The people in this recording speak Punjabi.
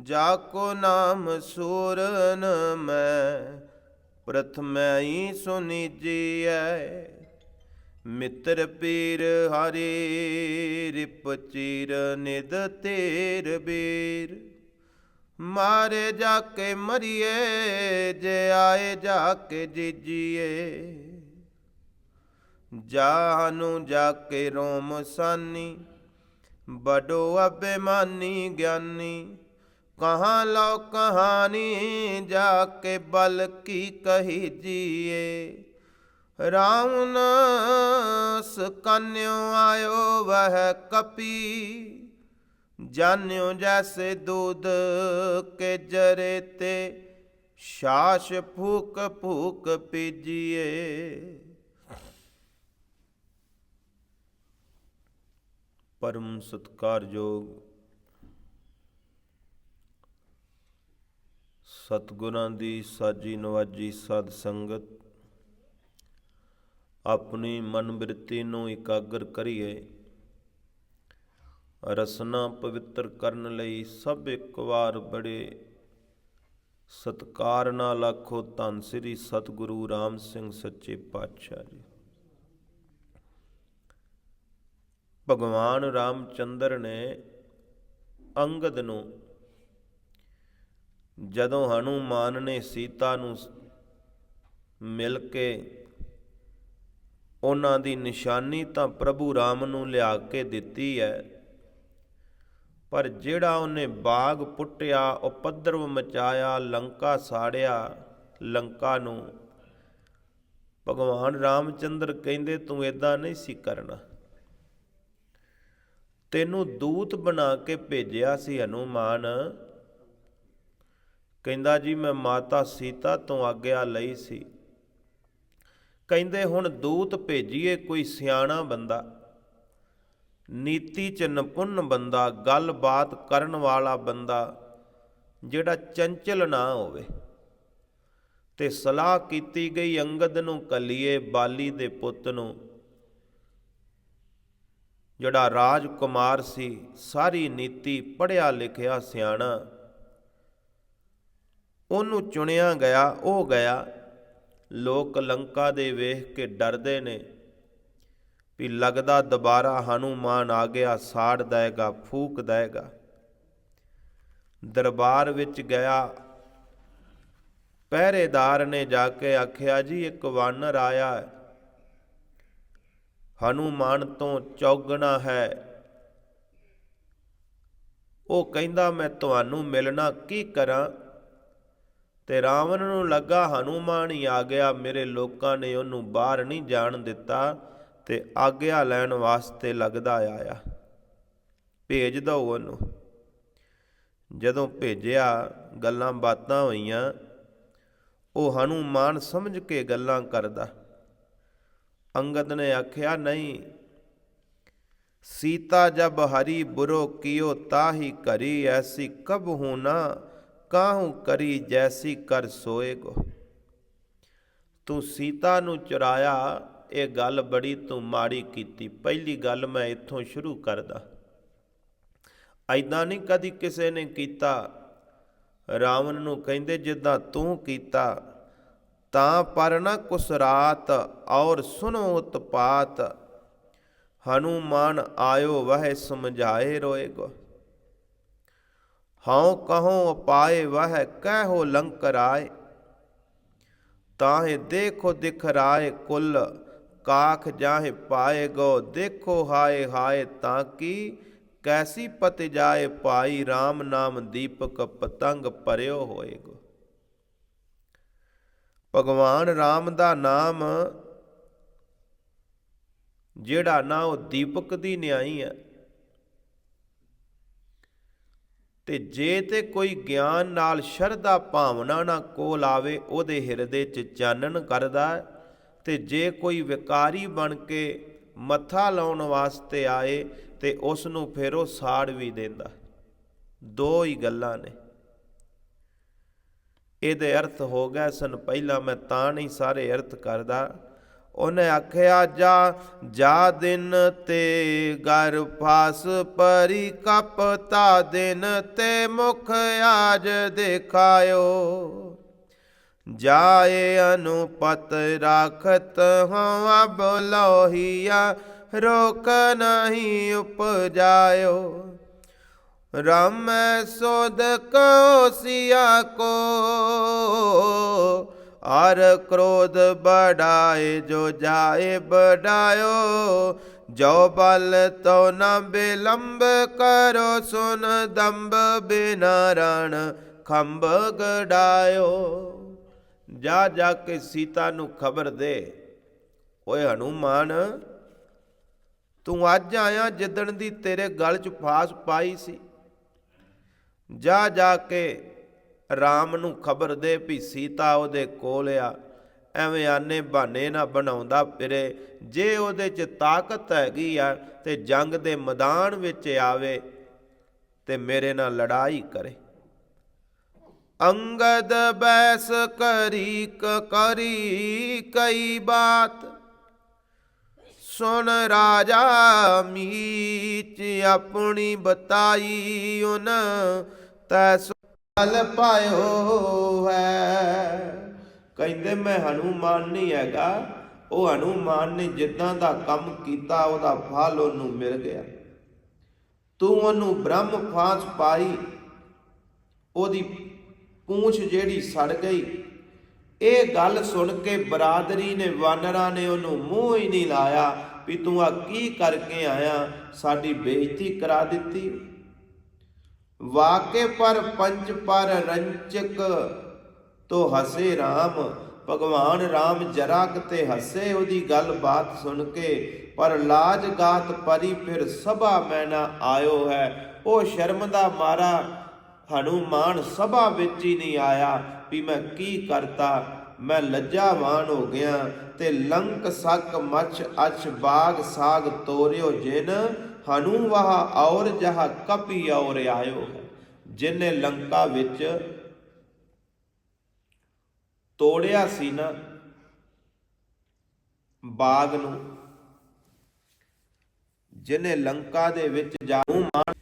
ਜਾ ਕੋ ਨਾਮ ਸੂਰਨ ਮੈਂ, ਪ੍ਰਥਮੈ ਹੀ ਸੁਨੀਜੀਐ ਮਿੱਤਰ ਪੀਰ ਹਰੀ, ਰਿਪ ਚੀਰ ਨਿਦ ਤੇਰ ਬੀਰ ਮਾਰੇ ਜਾ ਕੇ ਮਰੀਏ, ਜੇ ਆਏ ਜਾ ਕੇ ਜੀਜੀਏ। ਜਾਨੂ ਜਾ ਕੇ ਰੋਮ ਸਾਨੀ, ਬਡੋ ਅਬਿਮਾਨੀ ਗਿਆਨੀ। ਕਹਾਂ ਲਓ ਕਹਾਣੀ ਜਾ ਕੇ ਬਲ ਕੀ ਕਹੀ ਜੀਏ। ਰਾਵਣ ਸਕਨਿਓ ਆਇਓ ਵਹ ਕਪੀ। ਜਾਣਿਓ ਜੈਸੇ दूध ਕੇ ਜਰੇ ਤੇ ਸ਼ਾਸ ਫੂਕ ਫੂਕ ਪੀਜੀਏ। ਪਰਮ ਸਤਕਾਰਯੋਗ ਸਤਗੁਰਾਂ ਦੀ ਸਾਜੀ ਨਵਾਜੀ ਸਾਧ ਸੰਗਤ, ਆਪਣੀ ਮਨ ਬਿਰਤੀ ਨੂੰ ਇਕਾਗਰ ਕਰੀਏ। ਰਸਨਾ ਪਵਿੱਤਰ ਕਰਨ ਲਈ ਸਭ ਇੱਕ ਵਾਰ ਬੜੇ ਸਤਕਾਰ ਨਾਲ ਆਖੋ, ਧੰਨ ਸ੍ਰੀ ਸਤਿਗੁਰੂ ਰਾਮ ਸਿੰਘ ਸੱਚੇ ਪਾਤਸ਼ਾਹ ਜੀ। ਭਗਵਾਨ ਰਾਮਚੰਦਰ ਨੇ ਅੰਗਦ ਨੂੰ ਜਦੋਂ ਹਨੂਮਾਨ ਨੇ ਸੀਤਾ ਨੂੰ ਮਿਲ ਕੇ ਉਹਨਾਂ ਦੀ ਨਿਸ਼ਾਨੀ ਤਾਂ ਪ੍ਰਭੂ ਰਾਮ ਨੂੰ ਲਿਆ ਕੇ ਦਿੱਤੀ ਹੈ ਪਰ ਜਿਹੜਾ ਉਹਨੇ ਬਾਗ ਪੁੱਟਿਆ, ਉਪਦਰਵ ਮਚਾਇਆ, ਲੰਕਾ ਸਾੜਿਆ, ਲੰਕਾ ਨੂੰ ਭਗਵਾਨ ਰਾਮਚੰਦਰ ਕਹਿੰਦੇ, ਤੂੰ ਇਦਾਂ ਨਹੀਂ ਸੀ ਕਰਨਾ। ਤੈਨੂੰ ਦੂਤ ਬਣਾ ਕੇ ਭੇਜਿਆ ਸੀ ਹਨੂਮਾਨ। ਕਹਿੰਦਾ ਜੀ, ਮੈਂ ਮਾਤਾ ਸੀਤਾ ਤੋਂ ਆਗਿਆ ਲਈ ਸੀ। ਕਹਿੰਦੇ, ਹੁਣ ਦੂਤ ਭੇਜੀਏ ਕੋਈ ਸਿਆਣਾ ਬੰਦਾ। ਨੀਤੀ ਚ ਨਿਪੁੰਨ ਬੰਦਾ, ਗੱਲਬਾਤ ਕਰਨ ਵਾਲਾ ਬੰਦਾ, ਜਿਹੜਾ ਚੰਚਲ ਨਾ ਹੋਵੇ। ਤੇ ਸਲਾਹ ਕੀਤੀ ਗਈ, ਅੰਗਦ ਨੂੰ ਕਲੀਏ ਬਾਲੀ ਦੇ ਪੁੱਤ ਨੂੰ। ਜਿਹੜਾ ਰਾਜਕੁਮਾਰ ਸੀ, ਸਾਰੀ ਨੀਤੀ ਪੜਿਆ ਲਿਖਿਆ ਸਿਆਣਾ। ਉਹਨੂੰ ਚੁਣਿਆ ਗਿਆ, ਉਹ ਗਿਆ। ਲੋਕ ਲੰਕਾ ਦੇ ਵੇਖ ਕੇ ਡਰਦੇ ਨੇ ਵੀ ਲੱਗਦਾ ਦੁਬਾਰਾ ਹਨੂਮਾਨ ਆ ਗਿਆ, ਸਾੜ ਦਏਗਾ ਫੂਕ ਦੇਗਾ। ਦਰਬਾਰ ਵਿੱਚ ਗਿਆ। ਪਹਿਰੇਦਾਰ ਨੇ ਜਾ ਕੇ ਆਖਿਆ, ਜੀ, ਇੱਕ ਵਾਨਰ ਆਇਆ ਹੈ। ਹਨੂਮਾਨ ਤੋਂ ਚੌਗਣਾ ਹੈ। ਉਹ ਕਹਿੰਦਾ, ਮੈਂ ਤੁਹਾਨੂੰ ਮਿਲਣਾ ਕੀ ਕਰਾਂ? ਤੇ ਰਾਵਣ ਨੂੰ ਲੱਗਾ, ਹਨੂਮਾਨ ਹੀ ਆ ਗਿਆ, ਮੇਰੇ ਲੋਕਾਂ ਨੇ ਉਹਨੂੰ ਬਾਹਰ ਨਹੀਂ ਜਾਣ ਦਿੱਤਾ ਤੇ ਆਗਿਆ ਲੈਣ ਵਾਸਤੇ ਲੱਗਦਾ ਆਇਆ। ਭੇਜ ਦੋ ਉਹਨੂੰ। ਜਦੋਂ ਭੇਜਿਆ, ਗੱਲਾਂ ਬਾਤਾਂ ਹੋਈਆਂ, ਉਹ ਹਨੂਮਾਨ ਸਮਝ ਕੇ ਗੱਲਾਂ ਕਰਦਾ। ਅੰਗਦ ਨੇ ਆਖਿਆ, ਨਹੀਂ, ਸੀਤਾ ਜਬ ਹਰੀ ਬੁਰੋ ਕੀਓ ਤਾਹੀ ਕਰੀ ਐਸੀ ਕਬ ਹੋਣਾ ਕਾਹੂ ਕਰੀ ਜੈਸੀ ਕਰ ਸੋਏ ਸੋਏਗੋ ਤੂੰ ਸੀਤਾ ਨੂੰ ਚੁਰਾਇਆ, ਇਹ ਗੱਲ ਬੜੀ ਤੂੰ ਮਾੜੀ ਕੀਤੀ। ਪਹਿਲੀ ਗੱਲ ਮੈਂ ਇੱਥੋਂ ਸ਼ੁਰੂ ਕਰਦਾ। ਐਦਾਂ ਨਹੀਂ ਕਦੀ ਕਿਸੇ ਨੇ ਕੀਤਾ। ਰਾਵਣ ਨੂੰ ਕਹਿੰਦੇ, ਜਿੱਦਾਂ ਤੂੰ ਕੀਤਾ, ਤਾਂ ਪਰ ਨਾ ਕੁਸ ਰਾਤ ਔਰ ਸੁਨੋ ਉਤਪਾਤ। ਹਨੂਮਾਨ ਆਇਓ, ਵਹਿ ਸਮਝਾਏ ਰੋਏ ਗੋ ਹਉ ਕਹੋ ਉਪਾਏ ਵਹਿ ਕਹਿਓ ਲੰਕਰ ਆਏ ਤਾਹੇ ਦੇਖੋ ਦਿਖ ਰਾਏ ਕੁਲ, ਕਾਖ ਜਾਹੇ ਪਾਏਗੋ ਦੇਖੋ ਹਾਏ ਹਾਏ ਤਾਂ ਕੀ। ਕੈਸੀ ਪਤ ਜਾਏ ਪਾਈ RAM ਨਾਮ ਦੀਪਕ ਪਤੰਗ ਪਰਿਓ ਹੋਏਗੋ ਭਗਵਾਨ RAM ਦਾ ਨਾਮ, ਜਿਹੜਾ ਨਾ ਉਹ ਦੀਪਕ ਦੀ ਨਿਆਈ ਹੈ। ਤੇ ਜੇ ਤੇ ਕੋਈ ਗਿਆਨ ਨਾਲ ਸ਼ਰਧਾ ਭਾਵਨਾ ਨਾ ਕੋਲ ਆਵੇ, ਉਹਦੇ ਹਿਰਦੇ 'ਚ ਚਾਨਣ ਕਰਦਾ ਤੇ ਜੇ ਕੋਈ ਵਿਕਾਰੀ ਬਣ ਕੇ ਮੱਥਾ ਲਾਉਣ ਵਾਸਤੇ ਆਏ, ਤੇ ਉਸ ਨੂੰ ਫਿਰ ਉਹ ਸਾੜ ਵੀ ਦਿੰਦਾ ਦੋ ਹੀ ਗੱਲਾਂ ਨੇ। ਇਹਦੇ ਅਰਥ ਹੋ ਗਏ ਸਨ, ਪਹਿਲਾਂ ਮੈਂ ਤਾਂ ਨਹੀਂ ਸਾਰੇ ਅਰਥ ਕਰਦਾ ਉਹਨੇ ਆਖਿਆ, ਜਾ ਜਾ ਦਿਨ ਤੇ ਗਰ ਫਾਸ ਪਰੀ ਕਪਤਾ ਦਿਨ ਤੇ ਮੁਖ ਆਜ ਦੇਖਾਇਓ। ਜਾਏ ਅਨੁਪਤ ਰਾਖਤ ਹਵਾ ਬਲੋਹੀਆ ਰੋਕ ਨਹੀਂ ਉਪਜਾਇਓ। ਰਾਮ ਸੋਦ ਕੋ ਸਿਆ ਕੋ ਆਰ ਕ੍ਰੋਧ ਬੜਾਏ, ਜੋ ਜਾਏ ਬੜਾਇਓ। ਜੋ ਬਲ ਤੋ ਨ ਬਿਲੰਬ ਕਰੋ, ਸੁਨ ਦੰਬ ਬਿਨਾ ਖੰਭ ਗੜਾਇਓ। ਜਾ ਜਾ ਕੇ ਸੀਤਾ ਨੂੰ ਖਬਰ ਦੇ, ਓਏ ਹਨੂਮਾਨ, ਤੂੰ ਅੱਜ ਆਇਆ ਜਿੱਦਣ ਦੀ ਤੇਰੇ ਗਲ 'ਚ ਫਾਸ ਪਾਈ ਸੀ। ਜਾ ਜਾ ਕੇ RAM ਨੂੰ ਖਬਰ ਦੇ ਵੀ ਸੀਤਾ ਉਹਦੇ ਕੋਲ ਆ। ਐਵੇਂ ਆਨੇ ਬਹਾਨੇ ਨਾ ਬਣਾਉਂਦਾ ਫਿਰੇ। ਜੇ ਉਹਦੇ 'ਚ ਤਾਕਤ ਹੈਗੀ ਆ ਤੇ ਜੰਗ ਦੇ ਮੈਦਾਨ ਵਿੱਚ ਆਵੇ ਤੇ ਮੇਰੇ ਨਾਲ ਲੜਾਈ ਕਰੇ। ਅੰਗਦ ਬੈਸ ਕਰੀ ਕ ਕਰੀ ਕਈ ਬਾਤ। ਸੁਣ ਰਾਜਾ ਮੀਚ ਆਪਣੀ ਬਤਾਈ ਉਨ ਤੈ ਸੁਲ ਪਾਇਓ ਹੈ। ਕਹਿੰਦੇ ਮੈਂ ਹਨੂਮਾਨ ਨਹੀਂ ਹੈਗਾ। ਉਹ ਹਨੂਮਾਨ ਨੇ ਜਿੱਦਾਂ ਦਾ ਕੰਮ ਕੀਤਾ, ਉਹਦਾ ਫਲ ਉਹਨੂੰ ਮਿਲ ਗਿਆ। ਤੂੰ ਉਹਨੂੰ ਬ੍ਰਹਮ ਫਾਂਸ ਪਾਈ, ਉਹਦੀ ਪੂੰਛ ਜਿਹੜੀ ਸੜ ਗਈ। ਇਹ ਗੱਲ ਸੁਣ ਕੇ ਬਰਾਦਰੀ ਨੇ, ਵਾਨਰਾਂ ਨੇ ਉਹਨੂੰ ਮੂੰਹ ਹੀ ਨਹੀਂ ਲਾਇਆ ਵੀ ਤੂੰ ਆ ਕੀ ਕਰਕੇ ਆਇਆ, ਸਾਡੀ ਬੇਇੱਜ਼ਤੀ ਕਰਾ ਦਿੱਤੀ। ਵਾਕੇ ਪਰ ਪੰਚ ਪਰ ਰੰਚਕ, ਤੋ ਹਸੇ RAM ਭਗਵਾਨ RAM ਜਰਾ ਤੇ ਹੱਸੇ, ਉਹਦੀ ਗੱਲ ਬਾਤ ਸੁਣ ਕੇ, ਪਰ ਲਾਜ ਗਾਤ ਪਰੀ ਫਿਰ ਸਭਾ ਮੈਂ ਆਇਓ ਹੈ। ਉਹ ਸ਼ਰਮ ਦਾ ਮਾਰਾ ਹਨੂਮਾਨ ਸਭਾ ਵਿੱਚ ਹੀ ਨਹੀਂ ਆਇਆ, ਵੀ ਮੈਂ ਕੀ ਕਰਤਾ? ਮੈਂ ਲੱਜਾਵਾਨ ਹੋ ਗਿਆ ਤੇ ਲੰਕ ਸਕ ਮਛ ਅਛ ਬਾਗ ਸਾਗ ਤੋਰਿਓ ਜਿਨ ਹਨੂ ਵਾਹ ਔਰ ਜਹ ਕਪੀ ਔਰ ਆਇਓ ਹੈ, ਜਿਨੇ ਲੰਕਾ ਵਿੱਚ ਤੋੜਿਆ ਸੀ ਨਾ, ਬਾਗ ਨੂੰ, ਜਿਨੇ ਲੰਕਾ ਦੇ ਵਿੱਚ ਜਾਉ ਮਾਨ